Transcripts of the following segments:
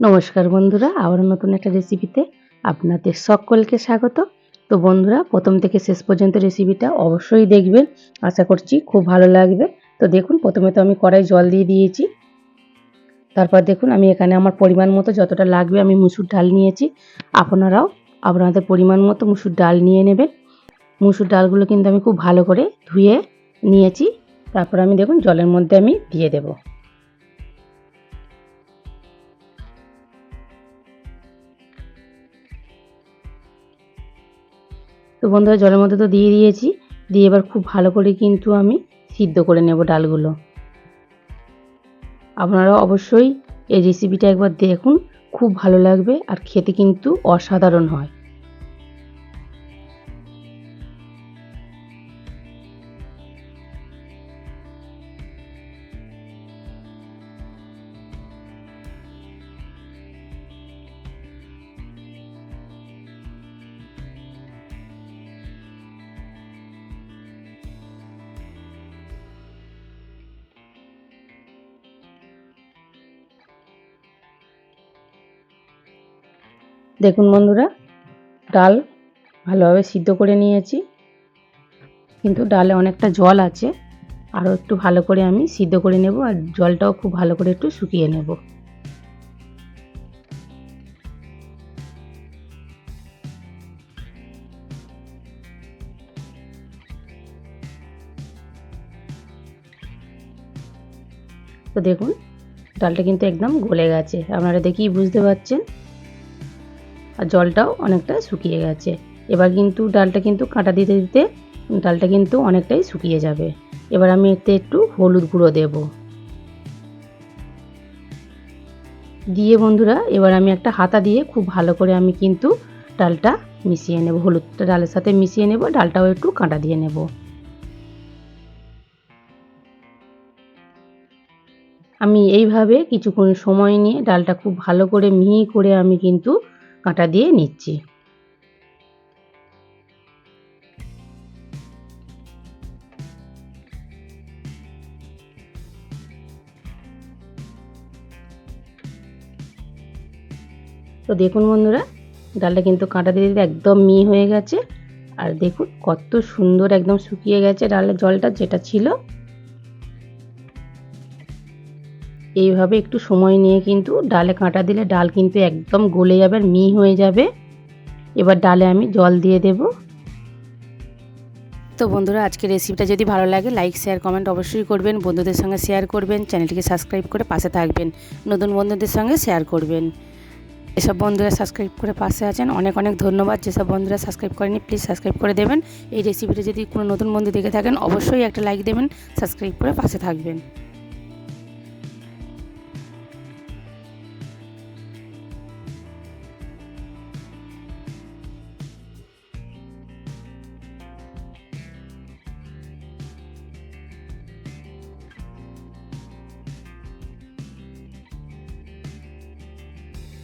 নমস্কার বন্ধুরা আবার নতুন একটা রেসিপিতে আপনাদের সকলকে স্বাগত। তো বন্ধুরা, প্রথম থেকে শেষ পর্যন্ত রেসিপিটা অবশ্যই দেখবেন, আশা করছি খুব ভালো লাগবে। তো দেখুন, প্রথমে তো আমি কড়াই জল দিয়ে দিয়েছি। তারপর দেখুন, আমি এখানে আমার পরিমাণ মতো যতটা লাগবে আমি মুসুর ডাল নিয়েছি। আপনারাও আপনাদের পরিমাণ মতো মুসুর ডাল নিয়ে নেবেন। মুসুর ডালগুলো কিন্তু আমি খুব ভালো করে ধুয়ে নিয়েছি। তারপর আমি দেখুন, জলের মধ্যে আমি দিয়ে দেবো। তো বন্ধুরা, জলের মধ্যে তো দিয়ে দিয়েছি। দিয়ে এবার খুব ভালো করে কিন্তু আমি সিদ্ধ করে নেব ডালগুলো। আপনারা অবশ্যই এই রেসিপিটা একবার দেখুন, খুব ভালো লাগবে আর খেতে কিন্তু অসাধারণ হয়। দেখুন বন্ধুরা, ডাল ভালোভাবে সিদ্ধ করে নিয়েছি। কিন্তু ডালে অনেকটা জল আছে, আরও একটু ভালো করে আমি সিদ্ধ করে নেব আর জলটাও খুব ভালো করে একটু শুকিয়ে নেব। তো দেখুন, ডালটা কিন্তু একদম গলে গেছে। আপনারা দেখেই বুঝতে পারছেন। আর জলটাও অনেকটা শুকিয়ে গেছে। এবার কিন্তু ডালটা কিন্তু কাঁটা দিতে দিতে ডালটা কিন্তু অনেকটাই শুকিয়ে যাবে। এবার আমি এতে একটু হলুদ গুঁড়ো দেব। দিয়ে বন্ধুরা, এবার আমি একটা হাতা দিয়ে খুব ভালো করে আমি কিন্তু ডালটা মিশিয়ে নেব। হলুদটা ডালের সাথে মিশিয়ে নেব, ডালটাও একটু কাঁটা দিয়ে নেব। আমি এইভাবে কিছুক্ষণ সময় নিয়ে ডালটা খুব ভালো করে মিহি করে আমি কিন্তু কাঁটা দিয়ে নিচ্ছি। তো দেখুন বন্ধুরা, ডালটা কিন্তু কাঁটা দিয়ে দিতে একদম মি হয়ে গেছে। আর দেখুন কত সুন্দর একদম শুকিয়ে গেছে ডালের জলটা যেটা ছিল। এইভাবে একটু সময় নিয়ে কিন্তু ডালে কাঁটা দিলে ডাল কিন্তু একদম গলে যাবে আর মিহি হয়ে যাবে। এবার ডালে আমি জল দিয়ে দেব। তো বন্ধুরা আজকে রেসিপিটা যদি ভালো লাগে লাইক শেয়ার কমেন্ট অবশ্যই করবেন। বন্ধুদের সঙ্গে শেয়ার করবেন, চ্যানেলটিকে সাবস্ক্রাইব করে পাশে থাকবেন। নতুন বন্ধুদের সঙ্গে শেয়ার করবেন। এসব বন্ধুরা সাবস্ক্রাইব করে পাশে আছেন, অনেক অনেক ধন্যবাদ। যেসব বন্ধুরা সাবস্ক্রাইব করেনি প্লিজ সাবস্ক্রাইব করে দেবেন। এই রেসিপিটা যদি কোনো নতুন বন্ধু দেখে থাকেন, অবশ্যই একটা লাইক দেবেন সাবস্ক্রাইব করে পাশে থাকবেন।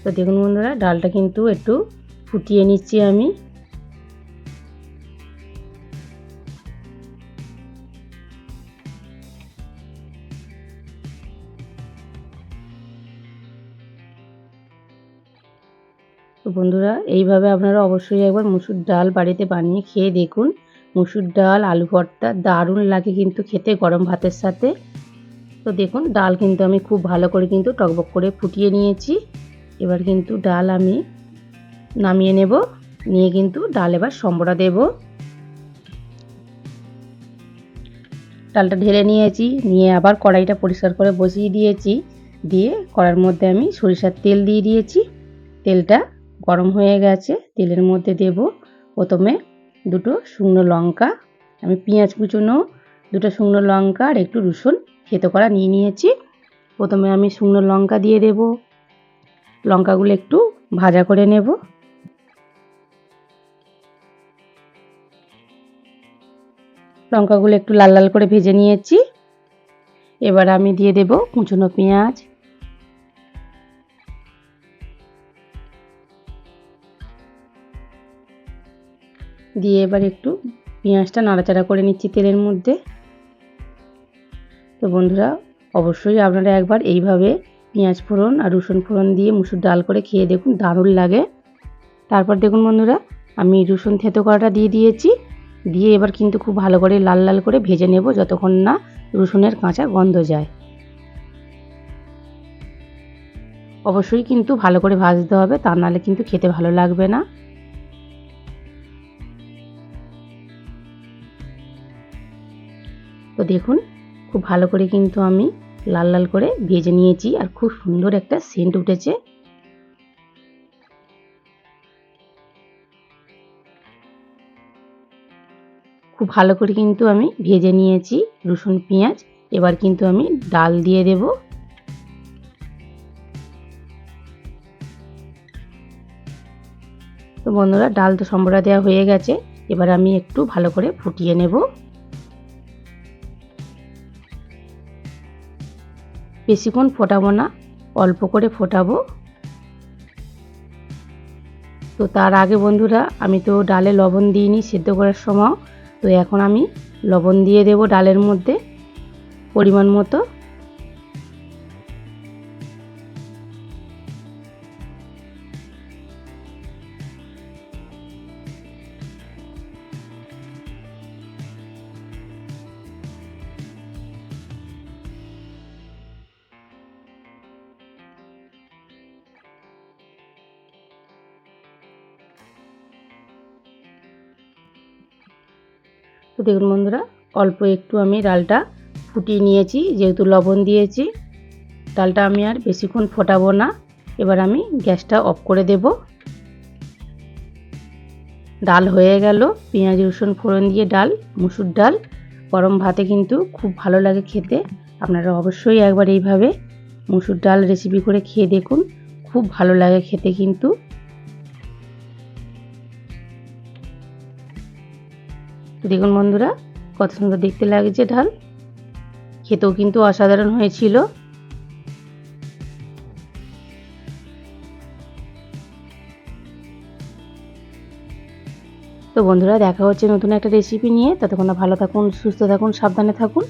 তো দেখুন বন্ধুরা, ডালটা কিন্তু একটু ফুটিয়ে নিচ্ছি আমি। তো বন্ধুরা, এইভাবে আপনারা অবশ্যই একবার মুসুর ডাল বাড়িতে বানিয়ে খেয়ে দেখুন। মুসুর ডাল, আলু ভর্তা দারুণ লাগে কিন্তু খেতে গরম ভাতের সাথে। তো দেখুন, ডাল কিন্তু আমি খুব ভালো করে কিন্তু টকবক করে ফুটিয়ে নিয়েছি। এবার কিন্তু ডাল আমি নামিয়ে নেব। নিয়ে কিন্তু ডাল এবার সম্বরা দেব। ডালটা ঢেলে নিয়েছি, নিয়ে আবার কড়াইটা পরিষ্কার করে বসিয়ে দিয়েছি। দিয়ে কড়ার মধ্যে আমি সরিষার তেল দিয়ে দিয়েছি। তেলটা গরম হয়ে গেছে, তেলের মধ্যে দেব প্রথমে দুটো শুকনো লঙ্কা। আমি পেঁয়াজ কুচোনো দুটো শুকনো লঙ্কা আর একটু রসুন খেতে করা নিয়ে নিয়েছি। প্রথমে আমি শুকনো লঙ্কা দিয়ে দেবো। লঙ্কাগুলো একটু ভাজা করে নেব। লঙ্কাগুলো একটু লাল লাল করে ভেজে নিয়েছি। এবার আমি দিয়ে দেব কুচনো পেঁয়াজ। দিয়ে এবার একটু পেঁয়াজটা নাড়াচাড়া করে নিচ্ছি তেলের মধ্যে। তো বন্ধুরা, অবশ্যই আপনারা একবার এইভাবে পেঁয়াজ ফোড়ন আর রসুন ফোড়ন দিয়ে মুসুর ডাল করে খেয়ে দেখুন দারুণ লাগে। তারপর দেখুন বন্ধুরা, আমি রসুন থেতো করাটা দিয়ে দিয়েছি। দিয়ে এবার কিন্তু খুব ভালো করে লাল লাল করে ভেজে নেব যতক্ষণ না রসুনের কাঁচা গন্ধ যায়। অবশ্যই কিন্তু ভালো করে ভাজতে হবে, তা নাহলে কিন্তু খেতে ভালো লাগবে না। তো দেখুন, খুব ভালো করে কিন্তু আমি লাল লাল করে ভেজে নিয়েছি আর খুব সুন্দর একটা সেন্ট উঠেছে। খুব ভালো করে কিন্তু আমি ভেজে নিয়েছি রসুন, পেঁয়াজ। এবার কিন্তু আমি ডাল দিয়ে দেব। তো বন্ধুরা, ডাল তো সম্বরা দেওয়া হয়ে গেছে। এবার আমি একটু ভালো করে ফুটিয়ে নেব। বেশিক্ষণ ফোটাবো না, অল্প করে ফোটাবো। তো তার আগে বন্ধুরা, আমি তো ডালে লবণ দিইনি সেদ্ধ করার সময় তো এখন আমি লবণ দিয়ে দেব ডালের মধ্যে পরিমাণ মতো। তো দেখুন বন্ধুরা, অল্প একটু আমি ডালটা ফুটিয়ে নিয়েছি, যেহেতু লবণ দিয়েছি। ডালটা আমি আর বেশিক্ষণ ফোটাবো না। এবার আমি গ্যাসটা অফ করে দেব। ডাল হয়ে গেল। পেঁয়াজ, রসুন, ফোড়ন দিয়ে ডাল, মুসুর ডাল। গরম ভাতে কিন্তু খুব ভালো লাগে খেতে। আপনারা অবশ্যই একবার এইভাবে মুসুর ডাল রেসিপি করে খেয়ে দেখুন। খুব ভালো লাগে খেতে কিন্তু। দেখুন বন্ধুরা, কত সুন্দর দেখতে লাগছে ঢাল। খেতেও কিন্তু অসাধারণ হয়েছিল। তো বন্ধুরা, দেখা হচ্ছে নতুন একটা রেসিপি নিয়ে। ততক্ষণ ভালো থাকুন, সুস্থ থাকুন, সাবধানে থাকুন।